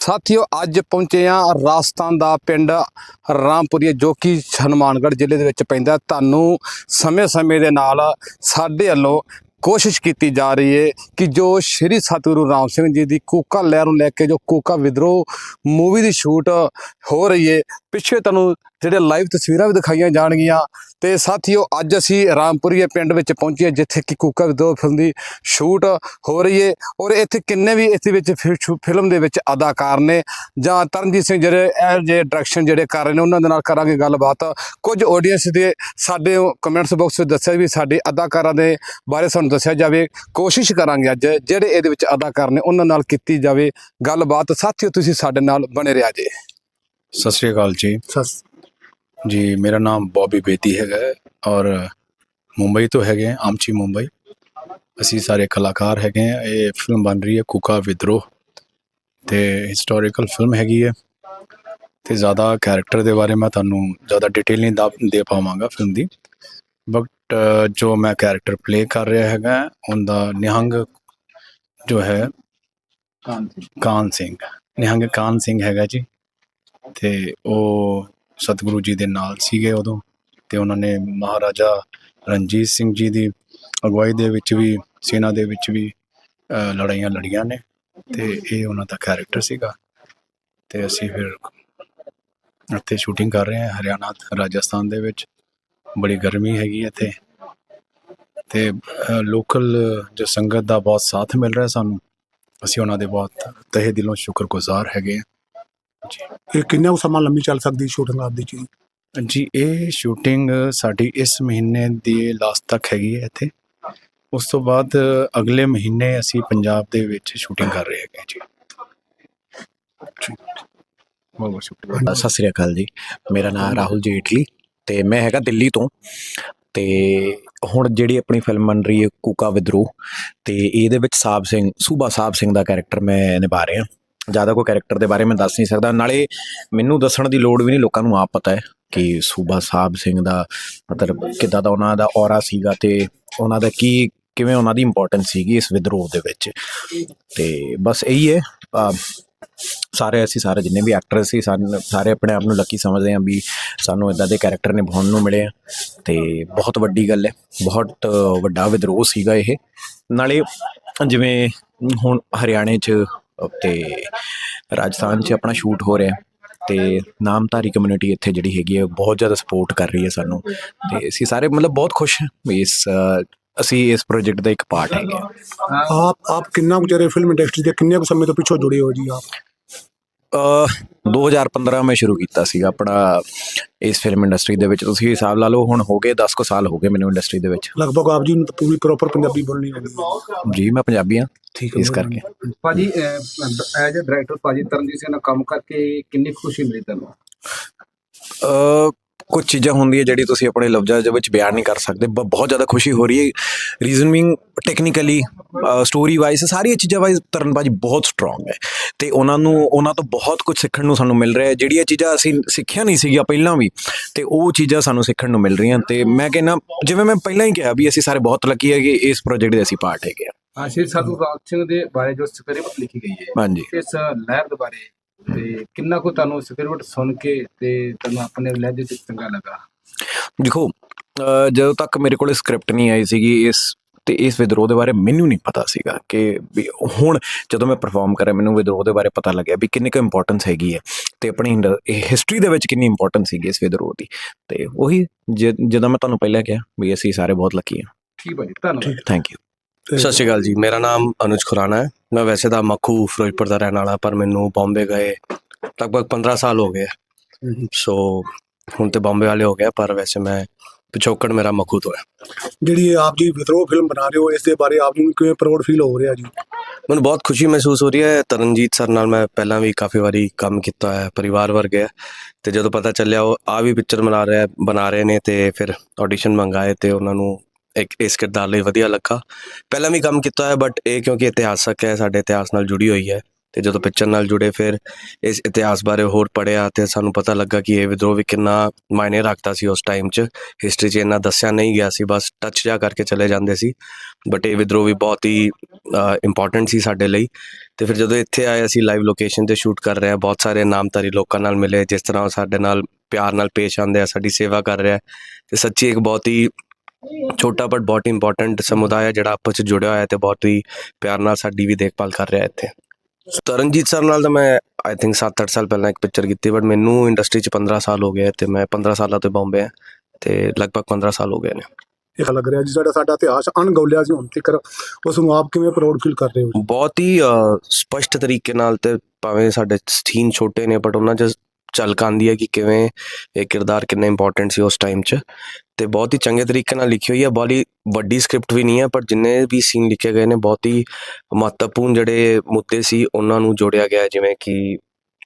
ਸਾਥੀਓ, ਅੱਜ ਪਹੁੰਚੇ ਆ ਰਾਜਸਥਾਨ ਦਾ ਪਿੰਡ ਰਾਮਪੁਰੀਆ ਜੋ ਕਿ ਹਨੂਮਾਨਗੜ੍ਹ ਜ਼ਿਲ੍ਹੇ ਦੇ ਵਿੱਚ ਪੈਂਦਾ। ਤੁਹਾਨੂੰ ਸਮੇਂ-ਸਮੇਂ ਦੇ ਨਾਲ ਸਾਡੇ ਵੱਲੋਂ ਕੋਸ਼ਿਸ਼ ਕੀਤੀ ਜਾ ਰਹੀ ਹੈ ਕਿ ਜੋ ਸ਼੍ਰੀ ਸਤਿਗੁਰੂ ਰਾਮ ਸਿੰਘ ਜੀ ਦੀ ਕੋਕਾ ਲਹਿਰ ਨੂੰ ਲੈ ਕੇ ਜੋ ਕੋਕਾ ਵਿਦਰੋਹ ਮੂਵੀ ਦੀ ਸ਼ੂਟ ਹੋ ਰਹੀ ਹੈ ਪਿੱਛੇ ਤੁਹਾਨੂੰ ਜਿਹੜੇ ਲਾਈਵ ਤਸਵੀਰਾਂ ਵੀ ਦਿਖਾਈਆਂ ਜਾਣਗੀਆਂ ਤੇ ਸਾਥੀਓ, ਅੱਜ ਅਸੀਂ ਰਾਮਪੁਰੀਏ ਪਿੰਡ ਵਿੱਚ ਪਹੁੰਚੇ ਜਿੱਥੇ ਕਿ ਕੂਕਾ ਵਿਦਰੋਹ ਫਿਲਮ ਦੀ ਸ਼ੂਟ ਹੋ ਰਹੀ ਹੈ ਔਰ ਇੱਥੇ ਕਿੰਨੇ ਵੀ ਇਸ ਵਿੱਚ ਫਿ- ਸ਼ੂ- ਫਿਲਮ ਦੇ ਵਿੱਚ ਅਦਾਕਾਰ ਨੇ ਜਾਂ ਤਰਨਜੀਤ ਸਿੰਘ ਜਿਹੜੇ ਇਹ ਜੇ ਡਾਇਰੈਕਸ਼ਨ ਜਿਹੜੇ ਕਰ ਰਹੇ ਨੇ, ਉਹਨਾਂ ਦੇ ਨਾਲ ਕਰਾਂਗੇ ਗੱਲਬਾਤ। ਕੁਝ ਆਡੀਅנס ਦੇ ਸਾਡੇ ਕਮੈਂਟਸ ਬਾਕਸ ਵਿੱਚ ਦੱਸਿਆ ਵੀ ਸਾਡੇ ਅਦਾਕਾਰਾਂ ਦੇ ਬਾਰੇ ਸਾਨੂੰ ਦੱਸਿਆ ਜਾਵੇ। ਕੋਸ਼ਿਸ਼ ਕਰਾਂਗੇ ਅੱਜ ਜਿਹੜੇ ਇਹਦੇ ਵਿੱਚ ਅਦਾਕਾਰ ਨੇ, ਉਹਨਾਂ ਨਾਲ ਕੀਤੀ ਜਾਵੇ ਗੱਲਬਾਤ। ਸਾਥੀਓ, ਤੁਸੀਂ ਸਾਡੇ ਨਾਲ ਬਣੇ ਰਿਹਾ ਜੇ। ਸਤਿ ਸ਼੍ਰੀ ਅਕਾਲ ਜੀ। ਜੀ ਮੇਰਾ ਨਾਮ ਬੌਬੀ ਬੇਦੀ ਹੈਗਾ ਹੈ ਔਰ ਮੁੰਬਈ ਤੋਂ ਹੈਗੇ ਹਾਂ, ਆਮਚੀ ਮੁੰਬਈ। ਅਸੀਂ ਸਾਰੇ ਕਲਾਕਾਰ ਹੈਗੇ ਹਾਂ ਇਹ ਫਿਲਮ ਬਣ ਰਹੀ ਹੈ ਕੁਕਾ ਵਿਦਰੋਹ। ਤੇ ਹਿਸਟੋਰੀਕਲ ਫਿਲਮ ਹੈਗੀ ਹੈ। ਤੇ ਜ਼ਿਆਦਾ ਕੈਰੈਕਟਰ ਦੇ ਬਾਰੇ ਮੈਂ ਤੁਹਾਨੂੰ ਜ਼ਿਆਦਾ ਡਿਟੇਲ ਨਹੀਂ ਦਾ- ਦੇ ਪਾਵਾਂਗਾ ਫਿਲਮ ਦੀ। ਬਟ ਜੋ ਮੈਂ ਕੈਰੈਕਟਰ ਪਲੇ ਕਰ ਰਿਹਾ ਹੈਗਾ ਉਹਦਾ ਨਿਹੰਗ ਜੋ ਹੈ ਕਾਨ ਸਿੰਘ। ਨਿਹੰਗ ਕਾਨ ਸਿੰਘ ਹੈਗਾ ਜੀ। ਤੇ ਉਹ ਸਤਿਗੁਰੂ ਜੀ ਦੇ ਨਾਲ ਸੀਗੇ ਉਦੋਂ ਤੇ ਉਹਨਾਂ ਨੇ ਮਹਾਰਾਜਾ ਰਣਜੀਤ ਸਿੰਘ ਜੀ ਦੀ ਅਗਵਾਈ ਦੇ ਵਿੱਚ ਵੀ, ਸੈਨਾ ਦੇ ਵਿੱਚ ਵੀ ਲੜਾਈਆਂ ਲੜੀਆਂ ਨੇ ਤੇ ਇਹ ਉਹਨਾਂ ਦਾ ਕੈਰੈਕਟਰ ਸੀਗਾ ਤੇ ਅਸੀਂ ਫਿਰ ਇੱਥੇ ਸ਼ੂਟਿੰਗ ਕਰ ਰਹੇ ਹਾਂ ਹਰਿਆਣਾ, ਰਾਜਸਥਾਨ ਦੇ ਵਿੱਚ। ਬੜੀ ਗਰਮੀ ਹੈਗੀ ਇੱਥੇ ਤੇ ਲੋਕਲ ਜੋ ਸੰਗਤ ਦਾ ਬਹੁਤ ਸਾਥ ਮਿਲ ਰਿਹਾ ਸਾਨੂੰ। ਅਸੀਂ ਉਹਨਾਂ ਦੇ ਬਹੁਤ ਤਹਿ ਦਿਲੋਂ ਸ਼ੁਕਰਗੁਜ਼ਾਰ ਹੈਗੇ ਹਾਂ। ਇਹ ਕਿੰਨਾ ਕੁ ਸਮਾਂ ਲੰਮੀ ਚੱਲ ਸਕਦੀ ਸ਼ੂਟਿੰਗ ਆਪਦੀ ਜੀ ਜੀ ਇਹ ਸ਼ੂਟਿੰਗ ਸਾਡੀ ਇਸ ਮਹੀਨੇ ਦੀ ਲਾਸਟ ਤੱਕ ਹੈਗੀ ਹੈ ਇੱਥੇ। ਉਸ ਤੋਂ ਬਾਅਦ ਅਗਲੇ ਮਹੀਨੇ ਅਸੀਂ ਪੰਜਾਬ ਦੇ ਵਿੱਚ ਸ਼ੂਟਿੰਗ ਕਰ ਰਹੇ ਹੈਗੇ ਜੀ। ਬਹੁਤ ਬਹੁਤ ਸ਼ੁਕਰੀਆ। ਸਤਿ ਸ੍ਰੀ ਅਕਾਲ ਜੀ। ਮੇਰਾ ਨਾਮ ਰਾਹੁਲ ਜੇਟਲੀ ਤੇ ਮੈਂ ਹੈਗਾ ਦਿੱਲੀ ਤੋਂ। ਤੇ ਹੁਣ ਜਿਹੜੀ ਆਪਣੀ ਫਿਲਮ ਬਣ ਰਹੀ ਹੈ ਕੂਕਾ ਵਿਦਰੋਹ ਤੇ ਇਹਦੇ ਵਿੱਚ ਸਾਬ ਸਿੰਘ ਸੂਬਾ ਸਾਬ ਸਿੰਘ ਦਾ ਕੈਰੈਕਟਰ ਮੈਂ ਨਿਭਾ ਰਿਹਾ। ਜ਼ਿਆਦਾ ਕੋਈ ਕੈਰੈਕਟਰ ਦੇ ਬਾਰੇ ਮੈਂ ਦੱਸ ਨਹੀਂ ਸਕਦਾ। ਨਾਲੇ ਮੈਨੂੰ ਦੱਸਣ ਦੀ ਲੋੜ ਵੀ ਨਹੀਂ, ਲੋਕਾਂ ਨੂੰ ਆਪ ਪਤਾ ਹੈ ਕਿ ਸੂਬਾ ਸਾਹਿਬ ਸਿੰਘ ਦਾ ਮਤਲਬ ਕਿੱਦਾਂ ਦਾ ਉਹਨਾਂ ਦਾ ਔਰਾ ਸੀਗਾ ਤੇ ਉਹਨਾਂ ਦਾ ਕੀ, ਕਿਵੇਂ ਉਹਨਾਂ ਦੀ ਇੰਪੋਰਟੈਂਸ ਸੀਗੀ ਇਸ ਵਿਦਰੋਹ ਦੇ ਵਿੱਚ। ਤੇ ਬਸ ਇਹੀ ਹੈ। ਸਾਰੇ ਅਸੀਂ ਸਾਰੇ ਜਿੰਨੇ ਵੀ ਐਕਟਰ ਸੀ, ਸਾਨੂੰ, ਸਾਰੇ ਆਪਣੇ ਆਪ ਨੂੰ ਲੱਕੀ ਸਮਝਦੇ ਹਾਂ ਵੀ ਸਾਨੂੰ ਇਦਾਂ ਦੇ ਕੈਰੈਕਟਰ ਨਿਭਾਉਣ ਨੂੰ ਮਿਲੇ ਆ। ਤੇ ਬਹੁਤ ਵੱਡੀ ਗੱਲ ਹੈ। ਬਹੁਤ ਵੱਡਾ ਵਿਦਰੋਹ ਸੀਗਾ ਇਹ। ਨਾਲੇ ਜਿਵੇਂ ਹੁਣ ਹਰਿਆਣੇ 'ਚ ਤੇ ਰਾਜਸਥਾਨ 'ਚ ਆਪਣਾ ਸ਼ੂਟ ਹੋ ਰਿਹਾ ਤੇ ਨਾਮਧਾਰੀ ਕਮਿਊਨਿਟੀ ਇੱਥੇ ਜਿਹੜੀ ਹੈਗੀ ਹੈ ਬਹੁਤ ਜ਼ਿਆਦਾ ਸਪੋਰਟ ਕਰ ਰਹੀ ਹੈ ਸਾਨੂੰ। ਤੇ ਅਸੀਂ ਸਾਰੇ ਮਤਲਬ ਬਹੁਤ ਖੁਸ਼ ਹਾਂ ਵੀ ਇਸ ਅਸੀਂ ਇਸ ਪ੍ਰੋਜੈਕਟ ਦਾ ਇੱਕ ਪਾਰਟ ਹੈਗੇ ਹਾਂ। ਆਪ ਆਪ ਕਿੰਨਾ ਕੁ ਚਿਰ ਫਿਲਮ ਇੰਡਸਟਰੀ ਦੇ ਕਿੰਨੇ ਕੁ ਸਮੇਂ ਤੋਂ ਪਿੱਛੋਂ ਜੁੜੇ ਹੋ ਜੀ ਆਪ? 2015 ਮੈਂ ਸ਼ੁਰੂ ਕੀਤਾ ਸੀਗਾ ਆਪਣਾ ਇਸ ਫਿਲਮ ਇੰਡਸਟਰੀ ਦੇ ਵਿੱਚ। ਤੁਸੀਂ ਹਿਸਾਬ ਲਾ ਲਓ ਹੁਣ ਹੋ ਗਏ 10 ਕੁ ਸਾਲ ਹੋ ਗਏ ਮੈਨੂੰ ਇੰਡਸਟਰੀ ਦੇ ਵਿੱਚ। ਲਗਭਗ ਆਪ ਜੀ ਨੂੰ ਤਾਂ ਪੂਰੀ ਪ੍ਰੋਪਰ ਪੰਜਾਬੀ ਬੋਲਣੀ ਆਉਂਦੀ ਹੈ। ਜੀ ਮੈਂ ਪੰਜਾਬੀ ਹਾਂ। ਠੀਕ ਇਸ ਕਰਕੇ। ਭਾਜੀ ਐਜ਼ ਅ ਡਾਇਰੈਕਟਰ ਭਾਜੀ ਤਰਨਜੀਤ ਸਿੰਘ ਨਾਲ ਕੰਮ ਕਰਕੇ ਕਿੰਨੀ ਖੁਸ਼ੀ ਮਿਲੀ ਤੁਹਾਨੂੰ? ਕੁਝ ਚੀਜ਼ਾਂ ਹੁੰਦੀਆਂ ਜਿਹੜੀ ਤੁਸੀਂ ਆਪਣੇ ਲਫ਼ਜ਼ਾਂ ਦੇ ਵਿੱਚ ਬਿਆਨ ਨਹੀਂ ਕਰ ਸਕਦੇ। ਬਹੁਤ ਜ਼ਿਆਦਾ ਖੁਸ਼ੀ ਹੋ ਰਹੀ ਹੈ। ਰੀਜ਼ਨਿੰਗ ਟੈਕਨੀਕਲੀ ਸਟੋਰੀ ਵਾਈਜ਼ ਸਾਰੀਆਂ ਚੀਜ਼ਾਂ ਵਾਈਜ਼ ਤਰਨਬਾਜੀ ਬਹੁਤ ਸਟਰੋਂਗ ਹੈ। ਤੇ ਉਹਨਾਂ ਨੂੰ ਉਹਨਾਂ ਤੋਂ ਬਹੁਤ ਕੁਝ ਸਿੱਖਣ ਨੂੰ ਸਾਨੂੰ ਮਿਲ ਰਿਹਾ ਹੈ। ਜਿਹੜੀਆਂ ਚੀਜ਼ਾਂ ਅਸੀਂ ਸਿੱਖਿਆ ਨਹੀਂ ਸੀਗੀਆਂ ਪਹਿਲਾਂ ਵੀ ਤੇ ਉਹ ਚੀਜ਼ਾਂ ਸਾਨੂੰ ਸਿੱਖਣ ਨੂੰ ਮਿਲ ਰਹੀਆਂ। ਤੇ ਮੈਂ ਕਹਿੰਦਾ ਜਿਵੇਂ ਮੈਂ ਪਹਿਲਾਂ ਹੀ ਕਿਹਾ ਵੀ ਅਸੀਂ ਸਾਰੇ ਬਹੁਤ ਲੱਕੀ ਹੈਗੇ ਇਸ ਪ੍ਰੋਜੈਕਟ ਦੇ ਅਸੀਂ ਪਾਰਟ ਹੈਗੇ ਹਾਂ। ਹਾਂ ਸ਼੍ਰੀ ਸਾਧੂ ਰਾਮ ਸਿੰਘ ਦੇ ਬਾਰੇ ਜੋ ਸਕ੍ਰਿਪਟ ਲਿਖੀ ਗਈ ਹੈ ਹਾਂਜੀ। ਇਸ ਲਹਿਰ ਦੇ ਬਾਰੇ ਤੇ ਕਿੰਨਾ ਕੁ ਤੁਹਾਨੂੰ ਸਕ੍ਰਿਪਟ ਸੁਣ ਕੇ ਤੇ ਤੁਹਾਨੂੰ ਆਪਣੇ ਲਹਿਜੇ ਤੇ ਚੰਗਾ ਲੱਗਾ? ਦੇਖੋ ਅਹ ਜਦੋਂ ਤੱਕ ਮੇਰੇ ਕੋਲ ਸਕ੍ਰਿਪਟ ਨਹੀਂ ਆਈ ਸੀਗੀ ਇਸ ਤੇ ਇਸ ਵਿਦਰੋਹ ਦੇ ਬਾਰੇ ਮੈਨੂੰ ਨਹੀਂ ਪਤਾ ਸੀਗਾ ਕਿ ਵੀ ਹੁਣ ਜਦੋਂ ਮੈਂ ਪਰਫਾਰਮ ਕਰਿਆ ਮੈਨੂੰ ਵਿਦਰੋਹ ਦੇ ਬਾਰੇ ਪਤਾ ਲੱਗਿਆ ਵੀ ਕਿੰਨੀ ਕੁ ਇੰਪੋਰਟੈਂਸ ਹੈਗੀ ਹੈ ਤੇ ਆਪਣੀ ਹਿਸਟਰੀ ਦੇ ਵਿੱਚ ਕਿੰਨੀ ਇੰਪੋਰਟੈਂਸ ਸੀਗੀ ਇਸ ਵਿਦਰੋਹ ਦੀ। ਤੇ ਉਹੀ ਜ- ਜਦੋਂ ਮੈਂ ਤੁਹਾਨੂੰ ਪਹਿਲਾਂ ਕਿਹਾ ਵੀ ਅਸੀਂ ਸਾਰੇ ਬਹੁਤ ਲੱਕੀ ਹਾਂ। ਠੀਕ ਭਾਜੀ ਧੰਨਵਾਦ। ਥੈਂਕ ਯੂ ਸਤਿ ਸ਼੍ਰੀ ਅਕਾਲ ਜੀ ਮੇਰਾ ਨਾਮ ਅਨੁਜ ਖੁਰਾਨਾ ਹੈ। ਮੈਂ ਵੈਸੇ ਤਾਂ ਮੱਖੂ ਫਿਰੋਜ਼ਪੁਰ ਦਾ ਰਹਿਣ ਵਾਲਾ ਪਰ ਮੈਨੂੰ ਬੰਬੇ ਗਏ ਲਗਭਗ 15 ਸਾਲ ਹੋ ਗਏ ਸੋ ਹੁਣ ਤੇ ਬੰਬੇ ਵਾਲੇ ਹੋ ਗਿਆ ਪਰ ਵੈਸੇ ਮੈਂ ਪਿਛੋਕੜ ਮੇਰਾ ਮੱਖੂ ਤੋਂ ਹੈ। ਜਿਹੜੀ ਆਪ ਜੀ ਵਿਦਰੋਹ ਫਿਲਮ ਬਣਾ ਰਹੇ ਹੋ ਇਸ ਦੇ ਬਾਰੇ ਆਪ ਨੂੰ ਕਿਵੇਂ ਪ੍ਰਾਊਡ ਫੀਲ ਹੋ ਰਿਹਾ ਜੀ? ਮੈਨੂੰ ਬਹੁਤ ਖੁਸ਼ੀ ਮਹਿਸੂਸ ਹੋ ਰਹੀ ਹੈ। ਤਰਨਜੀਤ ਸਰ ਨਾਲ ਮੈਂ ਪਹਿਲਾਂ ਵੀ ਕਾਫੀ ਵਾਰੀ ਕੰਮ ਕੀਤਾ ਹੈ ਪਰਿਵਾਰ ਵਰਗੇ ਹੈ ਤੇ ਜਦੋਂ ਪਤਾ ਚੱਲਿਆ ਉਹ ਆ ਵੀ ਪਿਕਚਰ ਬਣਾ ਰਿਹਾ ਬਣਾ ਰਹੇ ਨੇ ਤੇ ਫਿਰ ਆਡੀਸ਼ਨ ਮੰਗਾਏ ਤੇ ਉਹਨਾਂ ਨੂੰ ਇੱਕ ਇਸ ਕਿਰਦਾਰ ਲਈ ਵਧੀਆ ਲੱਗਾ। ਪਹਿਲਾਂ ਵੀ ਕੰਮ ਕੀਤਾ ਹੈ ਬਟ ਇਹ ਕਿਉਂਕਿ ਇਤਿਹਾਸਕ ਹੈ, ਸਾਡੇ ਇਤਿਹਾਸ ਨਾਲ ਜੁੜੀ ਹੋਈ ਹੈ। ਤੇ ਜਦੋਂ ਪਿਕਚਰ ਨਾਲ ਜੁੜੇ, ਫਿਰ ਇਸ ਇਤਿਹਾਸ ਬਾਰੇ ਹੋਰ ਪੜਿਆ ਤੇ ਸਾਨੂੰ ਪਤਾ ਲੱਗਾ ਕਿ ਇਹ ਵਿਦਰੋਹ ਵੀ ਕਿੰਨਾ ਮਾਇਨੇ ਰੱਖਦਾ ਸੀ ਉਸ ਟਾਈਮ 'ਚ। ਹਿਸਟਰੀ 'ਚ ਇੰਨਾ ਦੱਸਿਆ ਨਹੀਂ ਗਿਆ ਸੀ, ਬਸ ਟੱਚ ਜਾ ਕਰਕੇ ਚਲੇ ਜਾਂਦੇ ਸੀ। ਬਟ ਇਹ ਵਿਦਰੋਹ ਵੀ ਬਹੁਤ ਹੀ ਇੰਪੋਰਟੈਂਟ ਸੀ ਸਾਡੇ ਲਈ। ਤੇ ਫਿਰ ਜਦੋਂ ਇੱਥੇ ਆਏ, ਅਸੀਂ ਲਾਈਵ ਲੋਕੇਸ਼ਨ ਤੇ ਸ਼ੂਟ ਕਰ ਰਹੇ ਹਾਂ, ਬਹੁਤ ਸਾਰੇ ਨਾਮਧਾਰੀ ਲੋਕਾਂ ਨਾਲ ਮਿਲੇ, ਜਿਸ ਤਰ੍ਹਾਂ ਉਹ ਸਾਡੇ ਨਾਲ ਪਿਆਰ ਨਾਲ ਪੇਸ਼ ਆਉਂਦੇ ਆ, ਸਾਡੀ ਸੇਵਾ ਕਰ ਰਿਹਾ। ਤੇ ਸੱਚੀ ਇੱਕ ਬਹੁਤ ਹੀ ਛੋਟਾ ਬਟ ਬਹੁਤ ਇੰਪੋਰਟੈਂਟ ਸਮੁਦਾਇ ਹੈ ਜਿਹੜਾ ਆਪਸ ਚ ਜੁੜਿਆ ਹੋਇਆ ਹੈ ਤੇ ਬਹੁਤ ਹੀ ਪਿਆਰ ਨਾਲ ਸਾਡੀ ਵੀ ਦੇਖਭਾਲ ਕਰ ਰਿਹਾ ਹੈ ਇੱਥੇ। ਤਰਨਜੀਤ ਸਰ ਨਾਲ ਤਾਂ ਮੈਂ ਆਈ ਥਿੰਕ 7-8 ਸਾਲ ਪਹਿਲਾਂ ਇੱਕ ਪਿਕਚਰ ਕੀਤੀ ਬਟ ਮੈਨੂੰ ਇੰਡਸਟਰੀ 'ਚ 15 ਸਾਲ ਹੋ ਗਏ ਤੇ ਮੈਂ 15 ਸਾਲਾਂ ਤੋਂ ਬੰਬੇ ਹਾਂ ਤੇ ਲਗਭਗ 15 ਸਾਲ ਹੋ ਗਏ ਨੇ। ਇਹ ਲੱਗ ਰਿਹਾ ਜੀ ਜਿਹੜਾ ਸਾਡਾ ਇਤਿਹਾਸ ਅਣਗੌਲਿਆ ਸੀ ਹੁਣ ਤੱਕ ਉਸ ਨੂੰ ਆਪ ਕਿਵੇਂ ਪ੍ਰਾਊਡ ਫੀਲ ਕਰ ਰਹੇ ਹੋ? ਬਹੁਤ ਹੀ ਸਪਸ਼ਟ ਤਰੀਕੇ ਨਾਲ ਤੇ ਭਾਵੇਂ ਸਾਡੇ ਸੀਨ ਛੋਟੇ ਨੇ ਬਟ ਉਹਨਾਂ 'ਚ ਝਲਕ ਆਉਂਦੀ ਹੈ ਕਿ ਕਿਵੇਂ ਇਹ ਕਿਰਦਾਰ ਕਿੰਨਾ ਇੰਪੋਰਟੈਂਟ ਸੀ ਉਸ ਟਾਈਮ 'ਚ ਤੇ ਬਹੁਤ ਹੀ ਚੰਗੇ ਤਰੀਕੇ ਨਾਲ ਲਿਖੀ ਹੋਈ ਹੈ ਬੜੀ ਵੱਡੀ ਸਕ੍ਰਿਪਟ ਵੀ ਨਹੀਂ ਹੈ ਪਰ ਜਿੰਨੇ ਵੀ ਸੀਨ ਲਿਖੇ ਗਏ ਨੇ ਬਹੁਤ ਹੀ ਮਹੱਤਵਪੂਰਨ ਜਿਹੜੇ ਮੁੱਦੇ ਸੀ ਉਹਨਾਂ ਨੂੰ ਜੋੜਿਆ ਗਿਆ ਹੈ, ਜਿਵੇਂ ਕਿ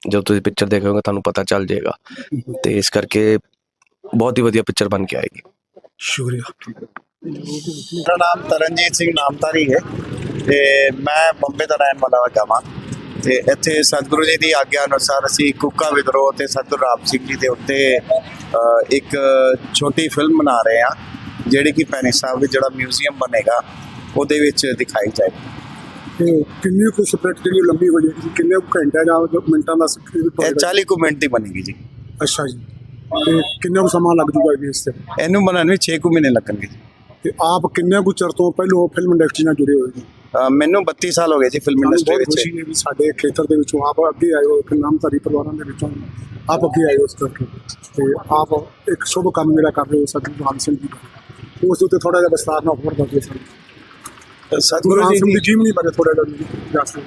ਜਦੋਂ ਤੁਸੀਂ ਪਿਕਚਰ ਦੇਖੋਗੇ ਤੁਹਾਨੂੰ ਪਤਾ ਚੱਲ ਜਾਏਗਾ ਤੇ ਇਸ ਕਰਕੇ ਬਹੁਤ ਹੀ ਵਧੀਆ ਪਿਕਚਰ ਬਣ ਕੇ ਆਏਗੀ। ਸ਼ੁਕਰੀਆ। ਮੇਰਾ ਨਾਮ ਤਰਨਜੀਤ ਸਿੰਘ ਨਾਮਧਾਰੀ ਹੈ ਤੇ ਮੈਂ ਬੰਬੇ ਦਾ ਰਹਿਣ ਵਾਲਾ ਵਾਂ। ਤੇ ਇੱਥੇ ਸਤਿਗੁਰੂ ਜੀ ਦੀ ਆਗਿਆ ਅਨੁਸਾਰ ਅਸੀਂ ਕੁੱਕਾ ਵਿਦਰੋਹ ਤੇ ਸਤਿਗੁਰੂ ਰਾਮ ਸਿੰਘ ਜੀ ਦੇ ਉੱਤੇ ਇੱਕ ਛੋਟੀ ਫਿਲਮ ਬਣਾ ਰਹੇ ਹਾਂ ਜਿਹੜੀ ਕਿ ਪੈਣੀ ਸਾਹਿਬ ਵਿੱਚ ਜਿਹੜਾ ਮਿਊਜ਼ੀਅਮ ਬਣੇਗਾ ਉਹਦੇ ਵਿੱਚ ਦਿਖਾਈ ਜਾਏਗੀ। ਤੇ ਕਿੰਨੀ ਕੁ ਸਪਰੈਟ ਜਿਹੜੀ ਲੰਬੀ ਹੋ ਜਾਏਗੀ? ਕਿੰਨੇ ਘੰਟੇ ਜਾਂ ਮਿੰਟਾਂ ਦਾ ਇਹ 40 ਕੁ ਮਿੰਟ ਦੀ ਬਣੇਗੀ ਜੀ। ਅੱਛਾ ਜੀ। ਤੇ ਕਿੰਨਾ ਕੁ ਸਮਾਂ ਲੱਗ ਜੂਗਾ ਇਸ ਤੇ? ਇਹਨੂੰ ਬਣਾਉਣ ਵਿੱਚ 6 ਕੁ ਮਹੀਨੇ ਲੱਗਣਗੇ ਜੀ। ਤੇ ਆਪ ਕਿੰਨੇ ਕੁ ਚਿਰ ਤੋਂ ਪਹਿਲੋਂ ਫਿਲਮ ਇੰਡਸਟਰੀ ਨਾਲ ਜੁੜੇ ਹੋਏ ਜੀ ਅ, ਮੈਨੂੰ 32 ਸਾਲ ਹੋ ਗਏ ਜੀ ਫਿਲਮ ਇੰਡਸਟਰੀ ਵਿੱਚ। ਖੁਸ਼ੀ ਹੈ ਵੀ ਸਾਡੇ ਖੇਤਰ ਦੇ ਵਿੱਚੋਂ ਆਪ ਅੱਗੇ ਆਏ ਹੋ ਇੱਕ ਨਾਮਧਾਰੀ ਪਰਿਵਾਰਾਂ ਦੇ ਵਿੱਚੋਂ ਆਪ ਅੱਗੇ ਆਏ ਹੋ ਇਸ ਕਰਕੇ। ਤੇ ਆਪ ਇੱਕ ਸ਼ੁਭ ਕੰਮ ਜਿਹੜਾ ਕਰ ਰਹੇ ਹੋ ਸਤਿਗੁਰੂ ਰਾਮ ਸਿੰਘ ਜੀ ਦਾ। ਉਸ ਉੱਤੇ ਥੋੜਾ ਜਿਹਾ ਵਿਸਤਾਰ ਨਾਲ ਹੋਰ ਦੱਸੋ ਸਾਨੂੰ। ਸਤਿਗੁਰੂ ਜੀ ਦੀ ਜੀਵਨੀ ਬਾਰੇ ਥੋੜਾ ਜਿਹਾ ਦੱਸੋ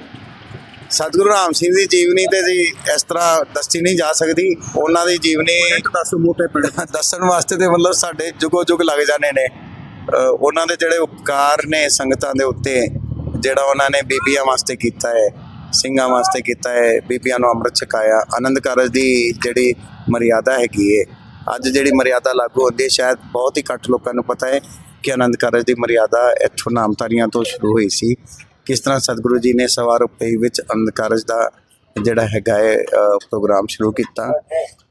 ਸਤਿਗੁਰੂ ਰਾਮ ਸਿੰਘ ਦੀ ਜੀਵਨੀ ਤੇ ਜੀ ਇਸ ਤਰ੍ਹਾਂ ਦੱਸੀ ਨਹੀਂ ਜਾ ਸਕਦੀ। ਉਹਨਾਂ ਦੀ ਜੀਵਨੀ ਦੱਸੋ ਮੋਟੇ ਪਿੰਡ ਦੱਸਣ ਵਾਸਤੇ ਤੇ ਮਤਲਬ ਸਾਡੇ ਜੁਗੋ ਜੁਗ ਲੱਗ ਜਾਣੇ ਨੇ। ਉਹਨਾਂ ਦੇ ਜਿਹੜੇ ਉਪਕਾਰ ਨੇ ਸੰਗਤਾਂ ਦੇ ਉੱਤੇ ਜਿਹੜਾ ਉਹਨਾਂ ਨੇ ਬੀਬੀਆਂ ਵਾਸਤੇ ਕੀਤਾ ਹੈ, ਸਿੰਘਾਂ ਵਾਸਤੇ ਕੀਤਾ ਹੈ, ਬੀਬੀਆਂ ਨੂੰ ਅੰਮ੍ਰਿਤ ਛਕਾਇਆ, ਆਨੰਦ ਕਾਰਜ ਦੀ ਜਿਹੜੀ ਮਰਿਆਦਾ ਹੈਗੀ ਹੈ ਅੱਜ ਜਿਹੜੀ ਮਰਿਆਦਾ ਲਾਗੂ ਹੁੰਦੀ ਹੈ, ਸ਼ਾਇਦ ਬਹੁਤ ਹੀ ਘੱਟ ਲੋਕਾਂ ਨੂੰ ਪਤਾ ਹੈ ਕਿ ਆਨੰਦ ਕਾਰਜ ਦੀ ਮਰਿਆਦਾ ਇੱਥੋਂ ਨਾਮਧਾਰੀਆਂ ਤੋਂ ਸ਼ੁਰੂ ਹੋਈ ਸੀ। ਕਿਸ ਤਰ੍ਹਾਂ ਸਤਿਗੁਰੂ ਜੀ ਨੇ ਸਵਾਰ ਰੁਪਏ ਵਿੱਚ ਆਨੰਦ ਕਾਰਜ ਦਾ ਜਿਹੜਾ ਹੈਗਾ ਹੈ ਪ੍ਰੋਗਰਾਮ ਸ਼ੁਰੂ ਕੀਤਾ।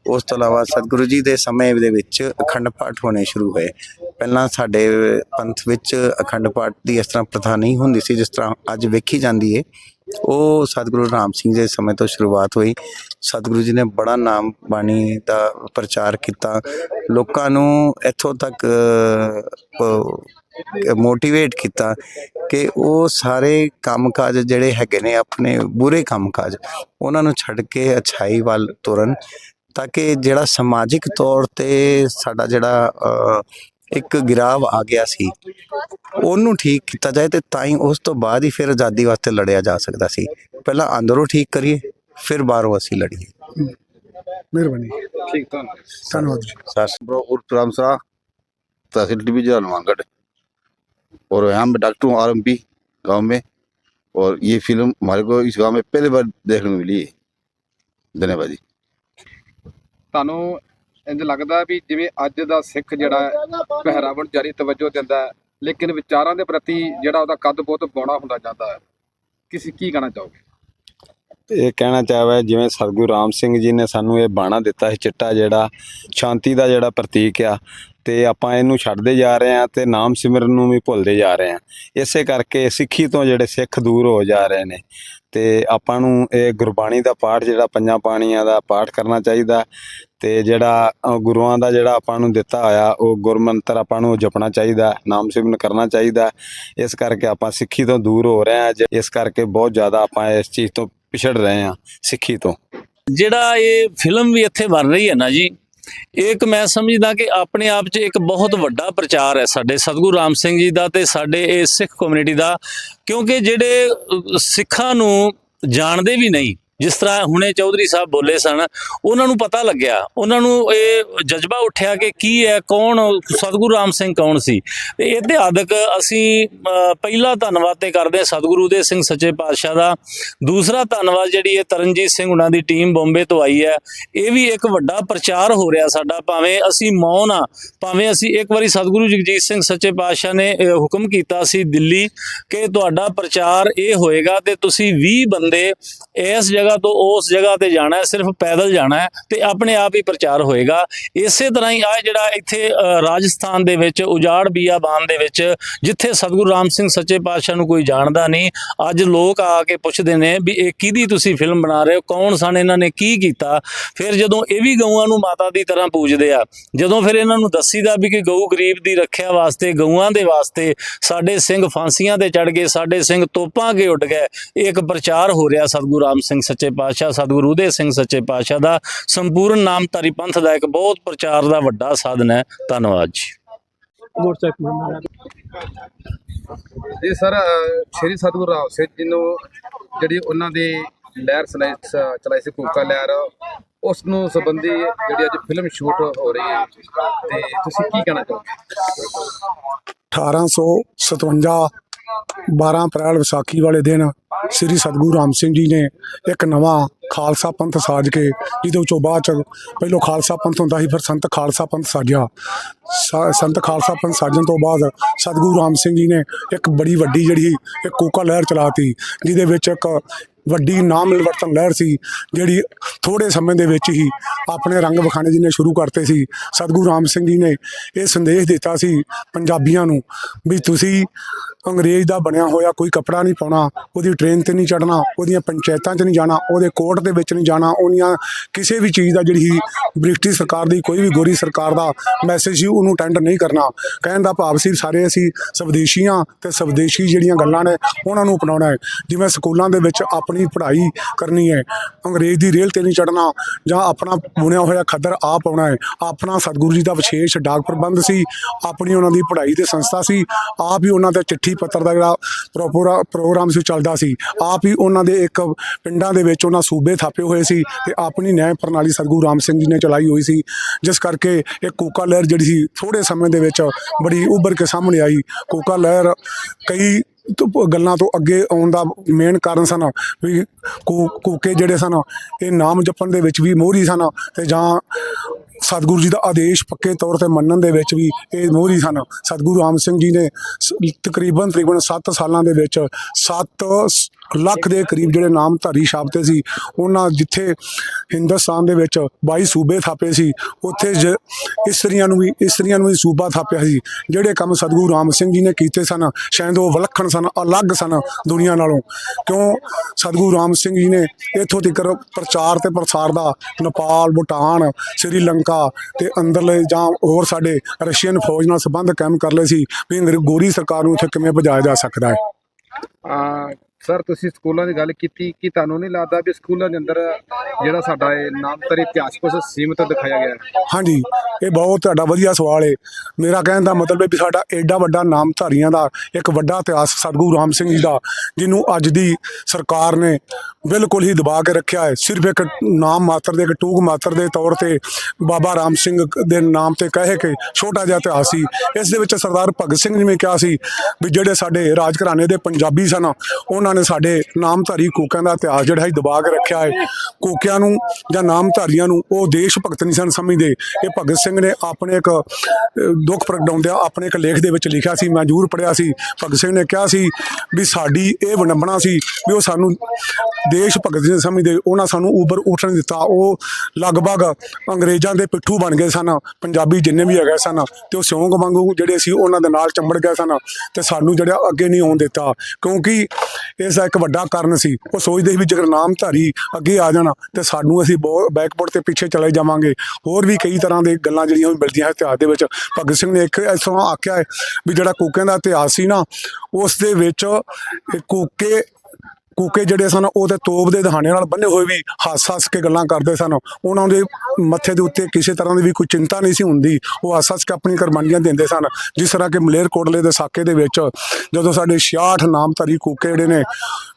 ਉਸ ਤੋਂ ਇਲਾਵਾ ਸਤਿਗੁਰੂ ਜੀ ਦੇ ਸਮੇਂ ਦੇ ਵਿੱਚ ਅਖੰਡ ਪਾਠ ਹੋਣੇ ਸ਼ੁਰੂ ਹੋਏ। ਪਹਿਲਾਂ ਸਾਡੇ ਪੰਥ ਵਿੱਚ ਅਖੰਡ ਪਾਠ ਦੀ ਇਸ ਤਰ੍ਹਾਂ ਪ੍ਰਥਾ ਨਹੀਂ ਹੁੰਦੀ ਸੀ, ਜਿਸ ਤਰ੍ਹਾਂ ਅੱਜ ਵੇਖੀ ਜਾਂਦੀ ਹੈ ਉਹ ਸਤਿਗੁਰੂ ਰਾਮ ਸਿੰਘ ਜੀ ਦੇ ਸਮੇਂ ਤੋਂ ਸ਼ੁਰੂਆਤ ਹੋਈ। ਸਤਿਗੁਰੂ ਜੀ ਨੇ ਬੜਾ ਨਾਮ ਬਾਣੀ ਦਾ ਪ੍ਰਚਾਰ ਕੀਤਾ। ਲੋਕਾਂ ਨੂੰ ਇੱਥੋਂ ਤੱਕ ਮੋਟੀਵੇਟ ਕੀਤਾ ਕਿ ਉਹ ਸਾਰੇ ਕੰਮਕਾਜ ਜਿਹੜੇ ਹੈਗੇ ਨੇ, ਆਪਣੇ ਬੁਰੇ ਕੰਮਕਾਜ, ਉਹਨਾਂ ਨੂੰ ਛੱਡ ਕੇ ਅਛਾਈ ਵੱਲ ਤੁਰਨ, ਤਾਂ ਕਿ ਜਿਹੜਾ ਸਮਾਜਿਕ ਤੌਰ ਤੇ ਸਾਡਾ ਜਿਹੜਾ ਇੱਕ ਗਿਰਾਵ ਆ ਗਿਆ ਸੀ ਉਹਨੂੰ ਠੀਕ ਕੀਤਾ ਜਾਏ ਤੇ ਤਾਂ ਹੀ ਉਸ ਤੋਂ ਬਾਅਦ ਹੀ ਫਿਰ ਆਜ਼ਾਦੀ ਵਾਸਤੇ ਲੜਿਆ ਜਾ ਸਕਦਾ ਸੀ ਪਹਿਲਾਂ ਅੰਦਰੋਂ ਠੀਕ ਕਰੀਏ ਫਿਰ ਬਾਹਰੋਂ ਅਸੀਂ ਲੜੀਏ ਮਿਹਰਬਾਨੀ ਠੀਕ ਧੰਨਵਾਦ ਧੰਨਵਾਦ ਜੀ ब्रो उर्फ रामसरा तहसील डिवीजन हनुमानगढ़ और यहाँ में डॉक्टर हूँ आर एम पी गाँव में और ये फिल्म हमारे को इस गांव में पहली बार देखने को मिली है धन्यवाद जी ਤੁਹਾਨੂੰ ਇੰਜ ਲੱਗਦਾ ਵੀ ਜਿਵੇਂ ਅੱਜ ਦਾ ਸਿੱਖ ਜਿਹੜਾ ਹੈ, ਜਾਰੀ ਤਵੱਜੋ ਦਿੰਦਾ ਹੈ ਲੇਕਿਨ ਵਿਚਾਰਾਂ ਦੇ ਪ੍ਰਤੀ ਜਿਹੜਾ ਉਹਦਾ ਕੱਦ ਬਹੁਤ ਬੌਣਾ ਹੁੰਦਾ ਜਾਂਦਾ ਹੈ। ਕਿਸੇ ਕੀ ਕਹਿਣਾ ਚਾਹੋਗੇ? ਇਹ ਕਹਿਣਾ ਚਾਹਵਾ ਜਿਵੇਂ ਸਤਿਗੁਰੂ ਰਾਮ ਸਿੰਘ ਜੀ ਨੇ ਸਾਨੂੰ ਇਹ ਬਾਣਾ ਦਿੱਤਾ ਸੀ ਚਿੱਟਾ ਜਿਹੜਾ ਸ਼ਾਂਤੀ ਦਾ ਜਿਹੜਾ ਪ੍ਰਤੀਕ ਆ ਤੇ ਆਪਾਂ ਇਹਨੂੰ ਛੱਡਦੇ ਜਾ ਰਹੇ ਆ ਤੇ ਨਾਮ ਸਿਮਰਨ ਨੂੰ ਵੀ ਭੁੱਲਦੇ ਜਾ ਰਹੇ ਆ ਇਸੇ ਕਰਕੇ ਸਿੱਖੀ ਤੋਂ ਜਿਹੜੇ ਸਿੱਖ ਦੂਰ ਹੋ ਜਾ ਰਹੇ ਨੇ ਤੇ ਆਪਾਂ ਨੂੰ ਇਹ ਗੁਰਬਾਣੀ ਦਾ ਪਾਠ ਜਿਹੜਾ ਪੰਜਾਂ ਪਾਣੀਆਂ ਦਾ ਪਾਠ ਕਰਨਾ ਚਾਹੀਦਾ ਤੇ ਜਿਹੜਾ ਗੁਰੂਆਂ ਦਾ ਜਿਹੜਾ ਆਪਾਂ ਨੂੰ ਦਿੱਤਾ ਹੋਇਆ, ਉਹ ਗੁਰਮੰਤਰ ਆਪਾਂ ਨੂੰ ਜਪਣਾ ਚਾਹੀਦਾ, ਨਾਮ ਸਿਮਰਨ ਕਰਨਾ ਚਾਹੀਦਾ। ਇਸ ਕਰਕੇ ਆਪਾਂ ਸਿੱਖੀ ਤੋਂ ਦੂਰ ਹੋ ਰਹੇ ਆ ਇਸ ਕਰਕੇ ਬਹੁਤ ਜ਼ਿਆਦਾ ਆਪਾਂ ਇਸ ਚੀਜ਼ ਤੋਂ ਪਿਛੜ ਰਹੇ ਹਾਂ, ਸਿੱਖੀ ਤੋਂ। ਜਿਹੜਾ ਇਹ ਫਿਲਮ ਵੀ ਇੱਥੇ ਬਣ ਰਹੀ ਹੈ ਨਾ ਜੀ, ਇਹ ਇੱਕ ਮੈਂ ਸਮਝਦਾ ਕਿ ਆਪਣੇ ਆਪ 'ਚ ਇੱਕ ਬਹੁਤ ਵੱਡਾ ਪ੍ਰਚਾਰ ਹੈ ਸਾਡੇ ਸਤਿਗੁਰੂ ਰਾਮ ਸਿੰਘ ਜੀ ਦਾ ਤੇ ਸਾਡੇ ਇਹ ਸਿੱਖ ਕਮਿਊਨਿਟੀ ਦਾ, ਕਿਉਂਕਿ ਜਿਹੜੇ ਸਿੱਖਾਂ ਨੂੰ ਜਾਣਦੇ ਵੀ ਨਹੀਂ ਜਿਸ ਤਰ੍ਹਾਂ ਹੁਣੇ ਚੌਧਰੀ ਸਾਹਿਬ ਬੋਲੇ ਸਨ, ਉਹਨਾਂ ਨੂੰ ਪਤਾ ਲੱਗਿਆ। ਉਹਨਾਂ ਨੂੰ ਇਹ ਜਜ਼ਬਾ ਉੱਠਿਆ ਕਿ ਕੀ ਹੈ, ਕੌਣ, ਸਤਿਗੁਰੂ ਰਾਮ ਸਿੰਘ ਕੌਣ ਸੀ? ਤੇ ਇਤਿਹਾਸਕ ਅਸੀਂ ਪਹਿਲਾ ਧੰਨਵਾਦ ਤੇ ਕਰਦੇ ਹਾਂ ਸਤਿਗੁਰੂ ਦੇ ਸਿੰਘ ਸੱਚੇ ਪਾਤਸ਼ਾਹ ਦਾ। ਦੂਸਰਾ ਧੰਨਵਾਦ ਜਿਹੜੀ ਇਹ ਤਰਨਜੀਤ ਸਿੰਘ ਉਹਨਾਂ ਦੀ ਟੀਮ ਬੰਬੇ ਤੋਂ ਆਈ ਹੈ, ਇਹ ਵੀ ਇੱਕ ਵੱਡਾ ਪ੍ਰਚਾਰ ਹੋ ਰਿਹਾ ਸਾਡਾ, ਭਾਵੇਂ ਅਸੀਂ ਮੌਨ ਆ ਭਾਵੇਂ ਅਸੀਂ ਇੱਕ ਵਾਰੀ ਸਤਿਗੁਰੂ ਜਗਜੀਤ ਸਿੰਘ ਸੱਚੇ ਪਾਤਸ਼ਾਹ ਨੇ ਹੁਕਮ ਕੀਤਾ ਸੀ ਦਿੱਲੀ ਕਿ ਤੁਹਾਡਾ ਪ੍ਰਚਾਰ ਇਹ ਹੋਏਗਾ ਤੇ ਤੁਸੀਂ 20 ਬੰਦੇ ਇਸ ਜਗ੍ਹਾ ਤੋਂ ਉਸ ਜਗ੍ਹਾ ਤੇ ਜਾਣਾ ਹੈ, ਸਿਰਫ ਪੈਦਲ ਜਾਣਾ ਹੈ ਤੇ ਆਪਣੇ ਆਪ ਹੀ ਪ੍ਰਚਾਰ ਹੋਏਗਾ। ਇਸੇ ਤਰ੍ਹਾਂ ਹੀ ਆ ਜਿਹੜਾ ਇੱਥੇ ਰਾਜਸਥਾਨ ਦੇ ਵਿੱਚ, ਉਜਾੜ ਬੀਆਬਾਨ ਦੇ ਵਿੱਚ, ਜਿੱਥੇ ਸਤਿਗੁਰੂ ਰਾਮ ਸਿੰਘ ਸੱਚੇ ਪਾਤਸ਼ਾਹ ਨੂੰ ਕੋਈ ਜਾਣਦਾ ਨਹੀਂ, ਅੱਜ ਲੋਕ ਆ ਕੇ ਪੁੱਛਦੇ ਨੇ ਵੀ ਇਹ ਕਿਹਦੀ ਤੁਸੀਂ ਫਿਲਮ ਬਣਾ ਰਹੇ ਹੋ, ਕੌਣ ਸਨ, ਇਹਨਾਂ ਨੇ ਕੀ ਕੀਤਾ? ਫਿਰ ਜਦੋਂ ਇਹ ਵੀ ਗਊਆਂ ਨੂੰ ਮਾਤਾ ਦੀ ਤਰ੍ਹਾਂ ਪੂਜਦੇ ਆ, ਜਦੋਂ ਫਿਰ ਇਹਨਾਂ ਨੂੰ ਦੱਸੀਦਾ ਵੀ ਕਿ ਗਊ ਗਰੀਬ ਦੀ ਰੱਖਿਆ ਵਾਸਤੇ, ਗਊਆਂ ਦੇ ਵਾਸਤੇ ਸਾਡੇ ਸਿੰਘ ਫਾਂਸੀਆਂ ਤੇ ਚੜ ਗਏ, ਸਾਡੇ ਸਿੰਘ ਤੋਪਾਂ ਅੱਗੇ ਉੱਡ ਗਏ, ਇਹ ਇੱਕ ਪ੍ਰਚਾਰ ਹੋ ਰਿਹਾ ਸਤਿਗੁਰੂ ਰਾਮ ਸਿੰਘ ਸੱਚੇ ਪਾਤਸ਼ਾਹ ਸਤਿਗੁਰੂ ਉਦੇ ਸਿੰਘ ਸੱਚੇ ਪਾਤਸ਼ਾਹ ਦਾ ਸੰਪੂਰਨ ਨਾਮਧਾਰੀ ਪੰਥ ਦਾ ਇੱਕ ਬਹੁਤ ਪ੍ਰਚਾਰ ਦਾ ਵੱਡਾ ਸਾਧਨ ਹੈ। ਧੰਨਵਾਦ ਜੀ। ਜੀ ਸਰ ਸ਼੍ਰੀ ਸਤਿਗੁਰੂ ਰਾਮ ਸਿੰਘ ਜੀ ਨੂੰ ਜਿਹੜੀ ਉਹਨਾਂ ਦੀ ਲਹਿਰ ਸੁਣਾਈ ਸ- ਚਲਾਈ ਸੀ ਕੂਕਾ ਲਹਿਰ ਉਸ ਨੂੰ ਸੰਬੰਧੀ ਜਿਹੜੀ ਅੱਜ ਫਿਲਮ ਸ਼ੂਟ ਹੋ ਰਹੀ ਹੈ ਤੇ ਤੁਸੀਂ ਕੀ ਕਹਿਣਾ ਚਾਹੋਗੇ? 1857 12 ਅਪ੍ਰੈਲ ਵਿਸਾਖੀ ਵਾਲੇ ਦਿਨ ਸ੍ਰੀ ਸਤਿਗੁਰੂ ਰਾਮ ਸਿੰਘ ਜੀ ਨੇ ਇੱਕ ਨਵਾਂ ਖਾਲਸਾ ਪੰਥ ਸਾਜ ਕੇ, ਜਿਹਦੇ ਵਿੱਚੋਂ ਬਾਅਦ ਚ ਪਹਿਲੋਂ ਖਾਲਸਾ ਪੰਥ ਹੁੰਦਾ ਸੀ, ਫਿਰ ਸੰਤ ਖਾਲਸਾ ਪੰਥ ਸਾਜਿਆ। ਸਾ- ਸੰਤ ਖਾਲਸਾ ਪੰਥ ਸਾਜਣ ਤੋਂ ਬਾਅਦ ਸਤਿਗੁਰੂ ਰਾਮ ਸਿੰਘ ਜੀ ਨੇ ਇੱਕ ਬੜੀ ਵੱਡੀ ਜਿਹੜੀ ਇੱਕ ਕੋਕਾ ਲਹਿਰ ਚਲਾਤੀ ਜਿਹਦੇ ਵਿੱਚ ਇੱਕ ਵੱਡੀ ਨਾਮ ਮਿਲਵਰਤਨ ਲਹਿਰ ਸੀ, ਜਿਹੜੀ ਥੋੜੇ ਸਮੇਂ ਦੇ ਵਿੱਚ ਹੀ ਆਪਣੇ ਰੰਗ ਵਿਖਾਣੇ ਜਿਹਨੇ ਸ਼ੁਰੂ ਕਰਤੇ ਸੀ। ਸਤਿਗੁਰੂ ਰਾਮ ਸਿੰਘ ਜੀ ਨੇ ਇਹ ਸੰਦੇਸ਼ ਦਿੱਤਾ ਸੀ ਪੰਜਾਬੀਆਂ ਨੂੰ ਵੀ ਤੁਸੀਂ ਅੰਗਰੇਜ਼ ਦਾ ਬਣਿਆ ਹੋਇਆ ਕੋਈ ਕੱਪੜਾ ਨਹੀਂ ਪਾਉਣਾ, ਉਹਦੀ ਟ੍ਰੇਨ ਤੇ ਨਹੀਂ ਚੜਨਾ ਉਹਦੀਆਂ ਪੰਚਾਇਤਾਂ 'ਚ ਨਹੀਂ ਜਾਣਾ, ਉਹਦੇ ਕੋਰਟ ਦੇ ਵਿੱਚ ਨਹੀਂ ਜਾਣਾ, ਉਹਨੀਆਂ ਕਿਸੇ ਵੀ ਚੀਜ਼ ਦਾ ਜਿਹੜੀ ਸੀ ਬ੍ਰਿਟਿਸ਼ ਸਰਕਾਰ ਦੀ ਕੋਈ ਵੀ ਗੋਰੀ ਸਰਕਾਰ ਦਾ ਮੈਸੇਜ ਸੀ ਉਹਨੂੰ ਅਟੈਂਡ ਨਹੀਂ ਕਰਨਾ। ਕਹਿਣ ਦਾ ਭਾਵ ਸੀ ਸਾਰੇ ਅਸੀਂ ਸਵਦੇਸ਼ੀਆਂ ਤੇ ਸਵਦੇਸ਼ੀ ਜਿਹੜੀਆਂ ਗੱਲਾਂ ਨੇ ਉਹਨਾਂ ਨੂੰ ਅਪਣਾਉਣਾ ਹੈ। ਜਿਵੇਂ ਸਕੂਲਾਂ ਦੇ ਵਿੱਚ ਆਪਣੀ ਪੜ੍ਹਾਈ ਕਰਨੀ ਹੈ। ਅੰਗਰੇਜ਼ ਦੀ ਰੇਲ ਤੇ ਨਹੀਂ ਚੜਨਾ ਜਾਂ ਆਪਣਾ ਬੁਣਿਆ ਹੋਇਆ ਖੱਦਰ ਆਪ ਆਉਣਾ ਹੈ। ਆਪਣਾ ਸਤਿਗੁਰੂ ਜੀ ਦਾ ਵਿਸ਼ੇਸ਼ ਡਾਕ ਪ੍ਰਬੰਧ ਸੀ। ਆਪਣੀ ਉਹਨਾਂ ਦੀ ਪੜ੍ਹਾਈ ਤੇ ਸੰਸਥਾ ਸੀ। ਆਪ ਹੀ ਉਹਨਾਂ ਦਾ ਚਿੱਠੀ ਪੱਤਰ ਦਾ ਜਿਹੜਾ ਪ੍ਰੋਪਰ ਪ੍ਰੋਗਰਾਮ ਸੀ ਚੱਲਦਾ ਸੀ। ਆਪ ਹੀ ਉਹਨਾਂ ਦੇ ਇੱਕ ਪਿੰਡਾਂ ਦੇ ਵਿੱਚ ਉਹਨਾਂ ਸੂਬੇ ਥਾਪੇ ਹੋਏ ਸੀ ਤੇ ਆਪਣੀ ਨਿਆਂ ਪ੍ਰਣਾਲੀ ਸਤਿਗੁਰੂ ਰਾਮ ਸਿੰਘ ਜੀ ਨੇ ਚਲਾਈ ਹੋਈ ਸੀ। ਜਿਸ ਕਰਕੇ ਇਹ ਕੋਕਾ ਲਹਿਰ ਜਿਹੜੀ ਸੀ ਥੋੜੇ ਸਮੇਂ ਦੇ ਵਿੱਚ ਬੜੀ ਉੱਭਰ ਕੇ ਸਾਹਮਣੇ ਆਈ। ਕੋਕਾ ਲਹਿਰ ਕਈ ਗੱਲਾਂ ਤੋਂ ਅੱਗੇ ਆਉਣ ਦਾ ਮੇਨ ਕਾਰਨ ਸਨ ਵੀ ਕੋਕੇ ਜਿਹੜੇ ਸਨ, ਇਹ ਨਾਮ ਜਪਣ ਦੇ ਵਿੱਚ ਵੀ ਮੋਹਰੀ ਸਨ ਤੇ ਜਾਂ ਸਤਿਗੁਰੂ ਜੀ ਦਾ ਆਦੇਸ਼ ਪੱਕੇ ਤੌਰ ਤੇ ਮੰਨਣ ਦੇ ਵਿੱਚ ਵੀ ਇਹ ਮੋਹਰੀ ਸਨ। ਸਤਿਗੁਰੂ ਰਾਮ ਸਿੰਘ ਜੀ ਨੇ ਸ- ਤਕਰੀਬਨ ਤਕਰੀਬਨ 7 ਸਾਲਾਂ ਦੇ ਵਿੱਚ 7 ਲੱਖ ਦੇ ਕਰੀਬ ਜਿਹੜੇ ਨਾਮਧਾਰੀ ਛਾਪਤੇ ਸੀ, ਉਹਨਾਂ ਜਿੱਥੇ ਹਿੰਦੁਸਤਾਨ ਦੇ ਵਿੱਚ 22 ਸੂਬੇ ਥਾਪੇ ਸੀ, ਉੱਥੇ ਜ- ਇਸਤਰੀਆਂ ਨੂੰ ਵੀ, ਇਸਤਰੀਆਂ ਨੂੰ ਵੀ ਸੂਬਾ ਥਾਪਿਆ ਸੀ, ਜਿਹੜੇ ਕੰਮ ਸਤਿਗੁਰੂ ਰਾਮ ਸਿੰਘ ਜੀ ਨੇ ਕੀਤੇ ਸਨ, ਸ਼ਾਇਦ ਉਹ ਵਿਲੱਖਣ ਸਨ, ਅਲੱਗ ਸਨ ਦੁਨੀਆ ਨਾਲੋਂ, ਕਿਉਂ ਸਤਿਗੁਰੂ ਰਾਮ ਸਿੰਘ ਜੀ ਨੇ ਇੱਥੋਂ ਤੱਕ ਪ੍ਰਚਾਰ ਤੇ ਪ੍ਰਸਾਰ ਦਾ ਨੇਪਾਲ, ਭੂਟਾਨ ਸ੍ਰੀਲੰਕਾ ਤੇ ਅੰਦਰਲੇ ਜਾਂ ਹੋਰ ਸਾਡੇ ਰਸ਼ੀਅਨ ਫੌਜ ਨਾਲ ਸੰਬੰਧ ਕਾਇਮ ਕਰ ਲਏ ਸੀ, ਵੀ ਅੰਗਰੇਜ਼ ਗੋਰੀ ਸਰਕਾਰ ਨੂੰ ਇੱਥੇ ਕਿਵੇਂ ਭਜਾਇਆ ਜਾ ਸਕਦਾ ਹੈ? ਸਰ, ਤੁਸੀਂ ਸਕੂਲਾਂ ਦੀ ਗੱਲ ਕੀਤੀ, ਕਿ ਤੁਹਾਨੂੰ ਨਹੀਂ ਲੱਗਦਾ ਵੀ ਸਕੂਲਾਂ ਦੇ ਅੰਦਰ ਜਿਹੜਾ ਸਾਡਾ ਇਹ ਨਾਮਧਾਰੀ ਇਤਿਹਾਸ ਕੁਝ ਸੀਮਤ ਦਿਖਾਇਆ ਗਿਆ ਹੈ? ਹਾਂਜੀ, ਇਹ ਬਹੁਤ ਤੁਹਾਡਾ ਵਧੀਆ ਸਵਾਲ ਹੈ ਮੇਰਾ ਕਹਿਣ ਦਾ ਮਤਲਬ ਹੈ ਵੀ ਸਾਡਾ ਐਡਾ ਵੱਡਾ ਨਾਮਧਾਰੀਆਂ ਦਾ ਇੱਕ ਵੱਡਾ ਇਤਿਹਾਸ ਸਤਿਗੁਰੂ ਰਾਮ ਸਿੰਘ ਜੀ ਦਾ, ਜਿਹਨੂੰ ਅੱਜ ਦੀ ਸਰਕਾਰ ਨੇ ਬਿਲਕੁਲ ਹੀ ਦਬਾ ਕੇ ਰੱਖਿਆ ਹੈ। ਸਿਰਫ ਇੱਕ ਨਾਮ ਮਾਤਰ ਦੇ, ਇੱਕ ਟੂਕ ਮਾਤਰ ਦੇ ਤੌਰ ਤੇ ਬਾਬਾ ਰਾਮ ਸਿੰਘ ਦੇ ਨਾਮ ਤੇ ਕਹਿ ਕੇ ਛੋਟਾ ਜਿਹਾ ਇਤਿਹਾਸ ਸੀ। ਇਸ ਦੇ ਵਿੱਚ ਸਰਦਾਰ ਭਗਤ ਸਿੰਘ ਜੀ ਨੇ ਕਿਹਾ ਸੀ ਵੀ ਜਿਹੜੇ ਸਾਡੇ ਰਾਜ ਘਰਾਣੇ ਦੇ ਪੰਜਾਬੀ ਸਨ, ਉਹਨਾਂ ਨੇ ਸਾਡੇ ਨਾਮਧਾਰੀ ਕੋਕਿਆਂ ਦਾ ਇਤਿਹਾਸ ਜਿਹੜਾ ਹੈ ਦਬਾ ਕੇ ਰੱਖਿਆ ਹੈ। ਕੋਕਿਆਂ ਨੂੰ ਜਾਂ ਨਾਮਧਾਰੀਆਂ ਨੂੰ ਉਹ ਦੇਸ਼ ਭਗਤ ਨਹੀਂ ਸਨ ਸਮਝਦੇ। ਇਹ ਭਗਤ ਸਿੰਘ ਨੇ ਆਪਣੇ ਇੱਕ ਦੁੱਖ ਪ੍ਰਗਟਾਉਂਦਿਆਂ ਆਪਣੇ ਇੱਕ ਲੇਖ ਦੇ ਵਿੱਚ ਲਿਖਿਆ ਸੀ, ਮੈਂ ਜ਼ਰੂਰ ਪੜਿਆ ਸੀ। ਭਗਤ ਸਿੰਘ ਨੇ ਕਿਹਾ ਸੀ ਵੀ ਸਾਡੀ ਇਹ ਵਿਡੰਬਣਾ ਸੀ ਵੀ ਉਹ ਸਾਨੂੰ ਦੇਸ਼ ਭਗਤ ਨਹੀਂ ਸਮਝਦੇ। ਉਹਨਾਂ ਸਾਨੂੰ ਉਬਰ ਉੱਠਣ ਦਿੱਤਾ। ਉਹ ਲਗਭਗ ਅੰਗਰੇਜ਼ਾਂ ਦੇ ਪਿੱਠੂ ਬਣ ਗਏ ਸਨ। ਪੰਜਾਬੀ ਜਿੰਨੇ ਵੀ ਹੈਗੇ ਸਨ ਤੇ ਉਹ ਸਿਉਂਕ ਵਾਂਗੂ ਜਿਹੜੇ ਸੀ, ਉਹਨਾਂ ਦੇ ਨਾਲ ਚੰਬੜ ਗਏ ਸਨ ਤੇ ਸਾਨੂੰ ਜਿਹੜਾ ਅੱਗੇ ਨਹੀਂ ਆਉਣ ਦਿੱਤਾ। ਕਿਉਂਕਿ ਇਸ ਦਾ ਇੱਕ ਵੱਡਾ ਕਾਰਨ ਸੀ। ਉਹ ਸੋਚਦੇ ਸੀ ਵੀ ਜੇਕਰ ਨਾਮਧਾਰੀ ਅੱਗੇ ਆ ਜਾਣਾ ਤੇ ਸਾਨੂੰ ਅਸੀਂ ਬੈਕਵਰਡ ਤੇ ਪਿੱਛੇ ਚਲੇ ਜਾਵਾਂਗੇ। ਹੋਰ ਵੀ ਕਈ ਤਰ੍ਹਾਂ ਦੇ ਗੱਲਾਂ ਜਿਹੜੀਆਂ ਮਿਲਦੀਆਂ ਇਤਿਹਾਸ ਦੇ ਵਿੱਚ। ਭਗਤ ਸਿੰਘ ਨੇ ਇੱਕ ਇਸ ਤਰ੍ਹਾਂ ਆਖਿਆ ਹੈ ਵੀ ਜਿਹੜਾ ਕੂਕਿਆਂ ਦਾ ਇਤਿਹਾਸ ਸੀ ਨਾ, ਉਸ ਦੇ ਵਿੱਚ ਕੂਕੇ ਕੂਕੇ ਜਿਹੜੇ ਸਨ, ਉਹ ਤੇ ਤੋਪ ਦੇ ਦਹਾਨੇ ਨਾਲ ਬੰਨੇ ਹੋਏ ਵੀ ਹੱਸ ਹੱਸ ਕੇ ਗੱਲਾਂ ਕਰਦੇ ਸਨ। ਉਹਨਾਂ ਦੇ ਮੱਥੇ ਦੇ ਉੱਤੇ ਕਿਸੇ ਤਰ੍ਹਾਂ ਦੀ ਵੀ ਕੋਈ ਚਿੰਤਾ ਨਹੀਂ ਸੀ ਹੁੰਦੀ। ਉਹ ਹੱਸ ਹੱਸ ਕੇ ਆਪਣੀ ਕੁਰਬਾਨੀਆਂ ਦਿੰਦੇ ਸਨ। ਜਿਸ ਤਰ੍ਹਾਂ ਕਿ ਮਲੇਰਕੋਟਲੇ ਦੇ ਸਾਕੇ ਦੇ ਵਿੱਚ ਜਦੋਂ ਸਾਡੇ 66 ਨਾਮਧਾਰੀ ਕੂਕੇ ਜਿਹੜੇ ਨੇ,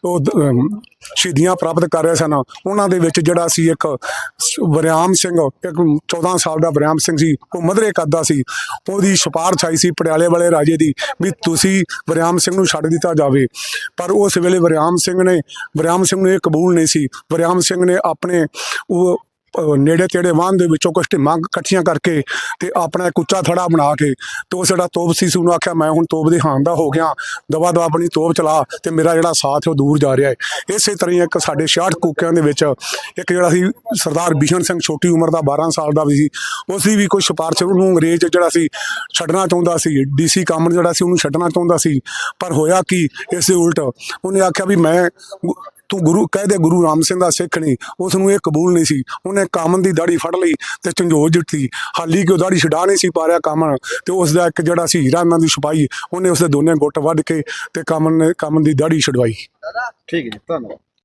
ਉਹ ਸ਼ਹੀਦੀਆਂ ਪ੍ਰਾਪਤ ਕਰ ਰਹੇ ਸਨ। ਉਹਨਾਂ ਦੇ ਵਿੱਚ ਜਿਹੜਾ ਸੀ ਇੱਕ ਵਰਿਆਮ ਸਿੰਘ, ਇੱਕ 14 ਸਾਲ ਦਾ ਵਰਿਆਮ ਸਿੰਘ ਸੀ, ਉਹ ਮਧਰੇ ਕਰਦਾ ਸੀ। ਉਹਦੀ ਸਿਫਾਰਿਸ਼ ਆਈ ਸੀ ਪਟਿਆਲੇ ਵਾਲੇ ਰਾਜੇ ਦੀ ਵੀ ਤੁਸੀਂ ਵਰਿਆਮ ਸਿੰਘ ਨੂੰ ਛੱਡ ਦਿੱਤਾ ਜਾਵੇ। ਪਰ ਉਸ ਵੇਲੇ ਵਰਿਆਮ ਸਿੰਘ ਨੇ, ਵਰਿਆਮ ਸਿੰਘ ਨੂੰ ਇਹ ਕਬੂਲ ਨਹੀਂ ਸੀ। ਵਰਿਆਮ ਸਿੰਘ ਨੇ ਆਪਣੇ ਉਹ ਨੇੜੇ ਤੇੜੇ ਵਾਹਨ ਦੇ ਵਿੱਚੋਂ ਕੁਝ ਢਿੱਮਾਂ ਇਕੱਠੀਆਂ ਕਰਕੇ ਤੇ ਆਪਣਾ ਇੱਕ ਉੱਚਾ ਥੜਾ ਬਣਾ ਕੇ ਤੇ ਉਸ ਜਿਹੜਾ ਤੋਪ ਸੀ ਸੀ ਆਖਿਆ, ਮੈਂ ਹੁਣ ਤੋਪ ਦੇ ਹਾਂ ਦਾ ਹੋ ਗਿਆ ਦਵਾ ਦਵਾ ਆਪਣੀ ਤੋਪ ਚਲਾ ਤੇ ਮੇਰਾ ਜਿਹੜਾ ਸਾਥ ਉਹ ਦੂਰ ਜਾ ਰਿਹਾ ਹੈ। ਇਸੇ ਤਰ੍ਹਾਂ ਇੱਕ ਸਾਡੇ 66 ਕੂਕਿਆਂ ਦੇ ਵਿੱਚ ਇੱਕ ਜਿਹੜਾ ਸੀ ਸਰਦਾਰ ਬਿਸ਼ਨ ਸਿੰਘ ਛੋਟੀ ਉਮਰ ਦਾ 12 ਸਾਲ ਦਾ ਵੀ ਸੀ, ਉਸ ਦੀ ਵੀ ਕੋਈ ਸਿਫਾਰਿਸ਼ ਉਹਨੂੰ ਅੰਗਰੇਜ਼ ਜਿਹੜਾ ਸੀ ਛੱਡਣਾ ਚਾਹੁੰਦਾ ਸੀ, ਡੀਸੀ ਕਾਮਨ ਜਿਹੜਾ ਸੀ ਉਹਨੂੰ ਛੱਡਣਾ ਚਾਹੁੰਦਾ ਸੀ, ਪਰ ਹੋਇਆ ਕਿ ਇਸੇ ਉਲਟ ਉਹਨੇ ਆਖਿਆ ਵੀ ਮੈਂ ਤੂੰ ਗੁਰੂ ਕਹਦੇ ਗੁਰੂ ਰਾਮ ਸਿੰਘ ਦਾ ਸਿੱਖ ਨਹੀਂ ਉਸ ਨੂੰ ਇਹ ਕਬੂਲ ਨਹੀਂ ਸੀ। ਉਹਨੇ ਕਾਮਨ ਦੀ ਦਾੜੀ ਫੜ ਲਈ ਤੇ ਝੰਜੋੜ ਜਿੱਤੀ ਹਾਲੀ ਕਿ ਉਹ ਦਾੜੀ ਛਡਾ ਨਹੀਂ ਸੀ ਪਾ ਰਿਹਾ ਕਾਮਨ, ਤੇ ਉਸ ਦਾ ਇੱਕ ਜਿਹੜਾ ਸੀ ਹੀਰਾ ਦੀ ਛਪਾਈ ਉਹਨੇ ਉਸ ਦੇ ਦੋਨੇ ਗੁੱਟ ਵੱਢ ਕੇ ਤੇ ਕਾਮਨ ਨੇ, ਕਾਮਨ ਦੀ ਦਾੜੀ ਛਡਵਾਈ। ਠੀਕ ਹੈ ਜੀ, ਧੰਨਵਾਦ।